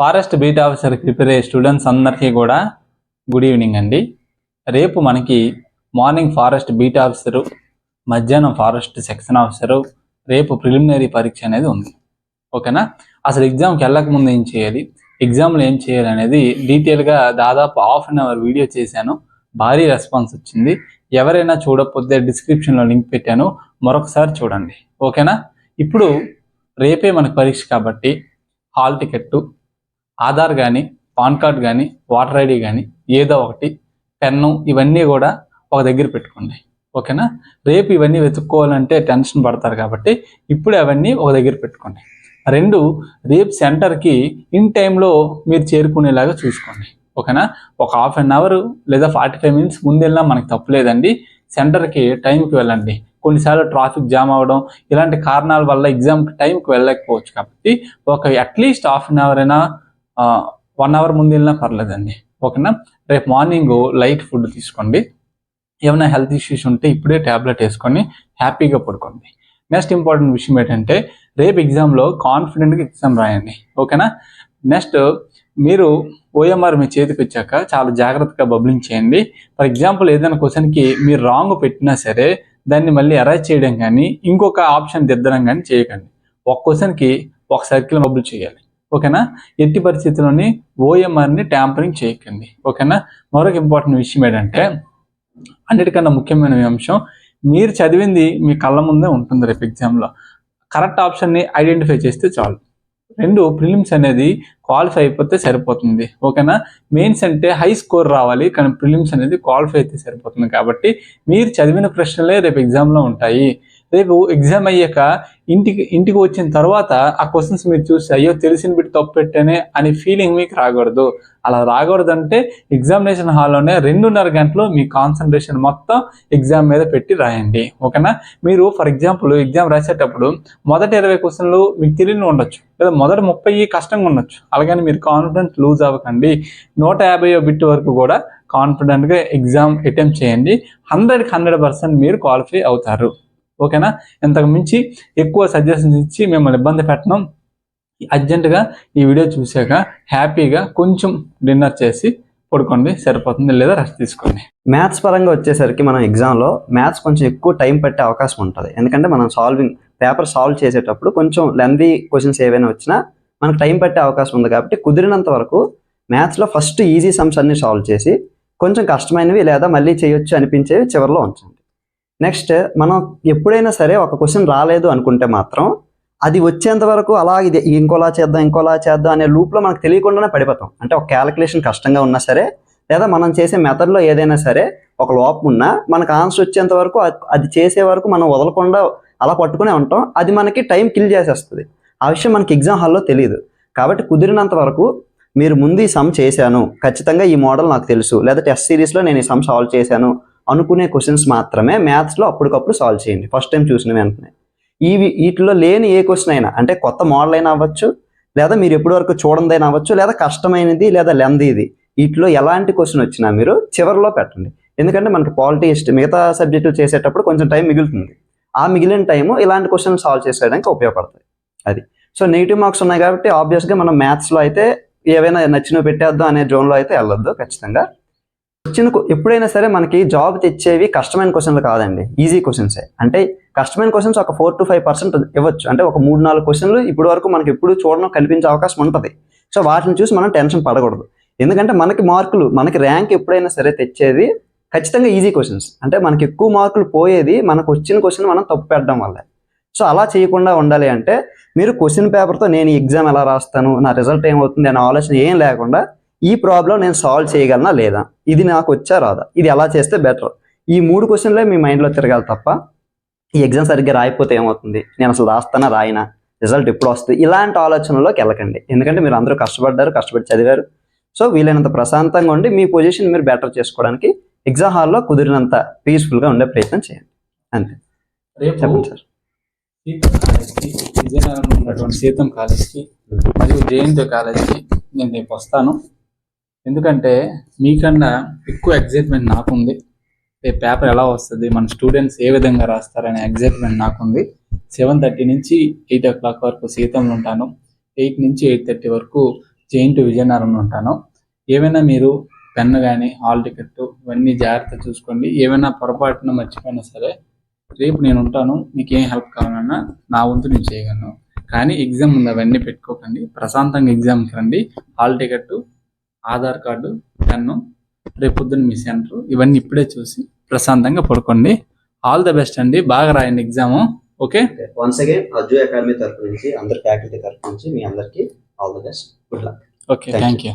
Forest beat officer prepare అయ్యే students అందరికీ కూడా గుడ్ ఈవినింగ్ అండి. రేపు మనకి మార్నింగ్ ఫారెస్ట్ బీట్ ఆఫీసరు మధ్యాహ్నం ఫారెస్ట్ సెక్షన్ ఆఫీసరు రేపు ప్రిలిమినరీ పరీక్ష అనేది ఉంది. ఓకేనా? అసలు ఎగ్జామ్కి వెళ్ళక ముందు ఏం చేయాలి? ఎగ్జామ్లో ఏం చేయాలి అనేది డీటెయిల్గా దాదాపు హాఫ్ అన్ అవర్ వీడియో చేశాను. భారీ రెస్పాన్స్ వచ్చింది. ఎవరైనా చూడకపోతే డిస్క్రిప్షన్లో లింక్ పెట్టాను. మరొకసారి చూడండి. ఓకేనా? ఇప్పుడు రేపే మనకు పరీక్ష కాబట్టి హాల్ టికెట్టు ఆధార్ కానీ పాన్ కార్డ్ కానీ వాటర్ ఐడి కానీ ఏదో ఒకటి పెన్ను ఇవన్నీ కూడా ఒక దగ్గర పెట్టుకోండి. ఓకేనా? రేపు ఇవన్నీ వెతుక్కోవాలంటే టెన్షన్ పడతారు కాబట్టి ఇప్పుడు అవన్నీ ఒక దగ్గర పెట్టుకోండి. రెండు రేపు సెంటర్కి ఇన్ టైంలో మీరు చేరుకునేలాగా చూసుకోండి. ఓకేనా? ఒక హాఫ్ అన్ అవర్ లేదా ఫార్టీ ఫైవ్ మినిట్స్ ముందు వెళ్ళినా మనకు తప్పులేదండి సెంటర్కి టైంకి వెళ్ళండి. కొన్నిసార్లు ట్రాఫిక్ జామ్ అవ్వడం ఇలాంటి కారణాల వల్ల ఎగ్జామ్కి టైంకి వెళ్ళలేకపోవచ్చు కాబట్టి ఒక at least half an hour అయినా వన్ అవర్ ముందు వెళ్ళినా పర్లేదండి. ఓకేనా? రేపు మార్నింగ్ లైట్ ఫుడ్ తీసుకోండి. ఏమైనా హెల్త్ ఇష్యూస్ ఉంటే ఇప్పుడే ట్యాబ్లెట్ వేసుకొని హ్యాపీగా పడుకోండి. నెక్స్ట్ ఇంపార్టెంట్ విషయం ఏంటంటే రేపు ఎగ్జామ్లో కాన్ఫిడెంట్గా ఎగ్జామ్ రాయండి. ఓకేనా? నెక్స్ట్ మీరు ఓఎంఆర్ మీ చేతికి వచ్చాక చాలా జాగ్రత్తగా బబ్లింగ్ చేయండి. ఫర్ ఎగ్జాంపుల్ ఏదైనా క్వశ్చన్కి మీరు రాంగ్ పెట్టినా సరే దాన్ని మళ్ళీ అరైజ్ చేయడం కానీ ఇంకొక ఆప్షన్ దిద్దడం కానీ చేయకండి. ఒక క్వశ్చన్కి ఒక సర్కిల్ బబుల్ చేయాలి. ఓకేనా? ఎట్టి పరిస్థితుల్లోని ఓఎంఆర్ని ట్యాంపరింగ్ చేయకండి. ఓకేనా? మరొక ఇంపార్టెంట్ విషయం ఏంటంటే అన్నిటికన్నా ముఖ్యమైన అంశం మీరు చదివింది మీ కళ్ళ ముందే ఉంటుంది రేపు ఎగ్జామ్లో. కరెక్ట్ ఆప్షన్ని ఐడెంటిఫై చేస్తే చాలు. రెండు ప్రిలిమ్స్ అనేది క్వాలిఫై అయిపోతే సరిపోతుంది. ఓకేనా? మెయిన్స్ అంటే హై స్కోర్ రావాలి కానీ ప్రిలిమ్స్ అనేది క్వాలిఫై అయితే సరిపోతుంది. కాబట్టి మీరు చదివిన ప్రశ్నలే రేపు ఎగ్జామ్లో ఉంటాయి. రేపు ఎగ్జామ్ అయ్యాక ఇంటికి ఇంటికి వచ్చిన తర్వాత ఆ క్వశ్చన్స్ మీరు చూసి అయ్యో తెలిసిన బిడ్డ తప్పు పెట్టానే అనే ఫీలింగ్ మీకు రాకూడదు. అలా రాకూడదు అంటే ఎగ్జామినేషన్ హాల్లోనే రెండున్నర గంటలు మీ కాన్సన్ట్రేషన్ మొత్తం ఎగ్జామ్ మీద పెట్టి రాయండి. ఓకేనా? మీరు ఫర్ ఎగ్జాంపుల్ ఎగ్జామ్ రాసేటప్పుడు మొదటి ఇరవై క్వశ్చన్లు మీకు తెలియని ఉండొచ్చు. లేదా మొదటి ముప్పై కష్టంగా ఉండొచ్చు. అలాగని మీరు కాన్ఫిడెన్స్ లూజ్ అవ్వకండి. నూట యాభై బిట్ వరకు కూడా కాన్ఫిడెంట్గా ఎగ్జామ్ అటెంప్ట్ చేయండి. హండ్రెడ్కి హండ్రెడ్ పర్సెంట్ మీరు క్వాలిఫై అవుతారు. ఓకేనా? ఇంతకు మించి ఎక్కువ సజెషన్స్ ఇచ్చి మిమ్మల్ని ఇబ్బంది పెట్టడం అర్జెంటుగా ఈ వీడియో చూశాక హ్యాపీగా కొంచెం డిన్నర్ చేసి పడుకోండి సరిపోతుంది లేదా రెస్ట్ తీసుకోండి. మ్యాథ్స్ పరంగా వచ్చేసరికి మనం ఎగ్జామ్లో మ్యాథ్స్ కొంచెం ఎక్కువ టైం పట్టే అవకాశం ఉంటుంది. ఎందుకంటే మనం సాల్వింగ్ పేపర్ సాల్వ్ చేసేటప్పుడు కొంచెం లెందీ క్వశ్చన్స్ ఏవైనా వచ్చినా మనకు టైం పట్టే అవకాశం ఉంది కాబట్టి కుదిరినంత వరకు మ్యాథ్స్లో ఫస్ట్ ఈజీ సమ్స్ అన్ని సాల్వ్ చేసి కొంచెం కష్టమైనవి లేదా మళ్ళీ చేయొచ్చు అనిపించేవి చివరిలో ఉంచండి. నెక్స్ట్ మనం ఎప్పుడైనా సరే ఒక క్వశ్చన్ రాలేదు అనుకుంటే మాత్రం అది వచ్చేంత వరకు అలా ఇది ఇంకోలా చేద్దాం ఇంకోలా చేద్దాం అనే లూప్లో మనకు తెలియకుండానే పడిపోతాం. అంటే ఒక క్యాలిక్యులేషన్ కష్టంగా ఉన్నా సరే లేదా మనం చేసే మెథడ్లో ఏదైనా సరే ఒక లోపం ఉన్నా మనకు ఆన్సర్ వచ్చేంత వరకు అది- చేసే వరకు మనం వదలకుండా అలా పట్టుకునే ఉంటాం. అది మనకి టైం కిల్ చేసేస్తుంది. ఆ విషయం మనకి ఎగ్జామ్ హాల్లో తెలియదు కాబట్టి కుదిరినంత వరకు మీరు ముందు ఈ సమ్ చేశాను. ఖచ్చితంగా ఈ మోడల్ నాకు తెలుసు. లేదా టెస్ట్ సిరీస్లో నేను ఈ సమ్ సాల్వ్ చేశాను. అనుకునే క్వశ్చన్స్ మాత్రమే మ్యాథ్స్లో అప్పటికప్పుడు సాల్వ్ చేయండి. ఫస్ట్ టైం చూసిన వెంటనే. ఈ వీటిలో లేని ఏ క్వశ్చన్ అయినా అంటే కొత్త మోడల్ అయినా అవ్వచ్చు లేదా మీరు ఎప్పటి వరకు చూడందైనా అవ్వచ్చు లేదా కష్టమైనది లేదా లెందీది వీటిలో ఎలాంటి క్వశ్చన్ వచ్చినా మీరు చివరిలో పెట్టండి. ఎందుకంటే మనకి పాలిటీ హిస్టరీ మిగతా సబ్జెక్టులు చేసేటప్పుడు కొంచెం టైం మిగులుతుంది. ఆ మిగిలిన టైము ఇలాంటి క్వశ్చన్ సాల్వ్ చేసేయడానికి ఉపయోగపడతాయి. అది. సో నెగిటివ్ మార్క్స్ ఉన్నాయి కాబట్టి ఆబ్వియస్గా మనం మ్యాథ్స్లో అయితే ఏవైనా నచ్చినవి పెట్టేద్దాం అనే జోన్లో అయితే వెళ్ళొద్దు ఖచ్చితంగా. వచ్చిన ఎప్పుడైనా సరే మనకి జాబ్ తెచ్చేవి కష్టమైన క్వశ్చన్లు కాదండి. ఈజీ క్వశ్చన్సే. అంటే కష్టమైన క్వశ్చన్స్ ఒక ఫోర్ టు ఫైవ్ పర్సెంట్ ఇవ్వచ్చు. అంటే ఒక మూడు నాలుగు క్వశ్చన్లు ఇప్పటి వరకు మనకి ఎప్పుడు చూడడం కనిపించే అవకాశం ఉంటుంది. సో వాటిని చూసి మనం టెన్షన్ పడకూడదు. ఎందుకంటే మనకి మార్కులు మనకి ర్యాంక్ ఎప్పుడైనా సరే తెచ్చేది ఖచ్చితంగా ఈజీ క్వశ్చన్స్. అంటే మనకి ఎక్కువ మార్కులు పోయేది మనకు వచ్చిన క్వశ్చన్ మనం తప్పు పెట్టడం వల్ల. సో అలా చేయకుండా ఉండాలి అంటే మీరు క్వశ్చన్ పేపర్తో నేను ఎగ్జామ్ ఎలా రాస్తాను నా రిజల్ట్ ఏమవుతుంది అనే ఆలోచన ఏం లేకుండా ఈ ప్రాబ్లం నేను సాల్వ్ చేయగలనా లేదా? ఇది నాకు వచ్చా రాదా? ఇది ఎలా చేస్తే బెటర్ ఈ మూడు క్వశ్చన్లే మీ మైండ్లో తిరగాలి తప్ప ఈ ఎగ్జామ్ సరిగ్గా రాయిపోతే ఏమవుతుంది? నేను అసలు రాస్తానా రాయినా? రిజల్ట్ ఎప్పుడు వస్తుంది? ఇలాంటి ఆలోచనలోకి వెళ్ళకండి. ఎందుకంటే మీరు అందరూ కష్టపడ్డారు కష్టపడి చదివారు. సో వీలైనంత ప్రశాంతంగా ఉండి మీ పొజిషన్ మీరు బెటర్ చేసుకోవడానికి ఎగ్జామ్ హాల్లో కుదిరినంత పీస్ఫుల్గా ఉండే ప్రయత్నం చేయండి. అంతే. రేపు చెప్పండి సార్. విజయనగరంలో ఉన్నటువంటి సీతం కాలేజ్కి మరియు జేఎన్టీ కాలేజ్కి నేను రేపు వస్తాను. ఎందుకంటే మీకన్నా ఎక్కువ ఎగ్జైట్మెంట్ నాకుంది. రేపు పేపర్ ఎలా వస్తుంది మన స్టూడెంట్స్ ఏ విధంగా రాస్తారనే ఎగ్జైట్మెంట్ నాకుంది. సెవెన్ థర్టీ నుంచి ఎయిట్ ఓ క్లాక్ వరకు సీతంలో ఉంటాను. ఎయిట్ నుంచి ఎయిట్ థర్టీ వరకు జెయింట్ విజయనగరంలో ఉంటాను. ఏమైనా మీరు పెన్ కానీ హాల్ టికెట్ ఇవన్నీ జాగ్రత్త చూసుకోండి. ఏమైనా పొరపాటున మర్చిపోయినా సరే రేపు నేను ఉంటాను. మీకు ఏం హెల్ప్ కావాలన్నా నా వంతు నేను చేయగలను. కానీ ఎగ్జామ్ ఉంది అవన్నీ పెట్టుకోకండి. ప్రశాంతంగా ఎగ్జామ్కి రండి. Hall ticket Aadhaar card pen రేపు పొద్దున్న మీ సెంటర్ ఇవన్నీ ఇప్పుడే చూసి ప్రశాంతంగా పడుకోండి. ఆల్ ద బెస్ట్ అండి. బాగా రాయండి exam okay once again Ajju academy తరపు నుంచి అందరి ఫ్యాకల్టీ తరపు నుంచి మీ అందరికి all the best good luck okay Thank thank you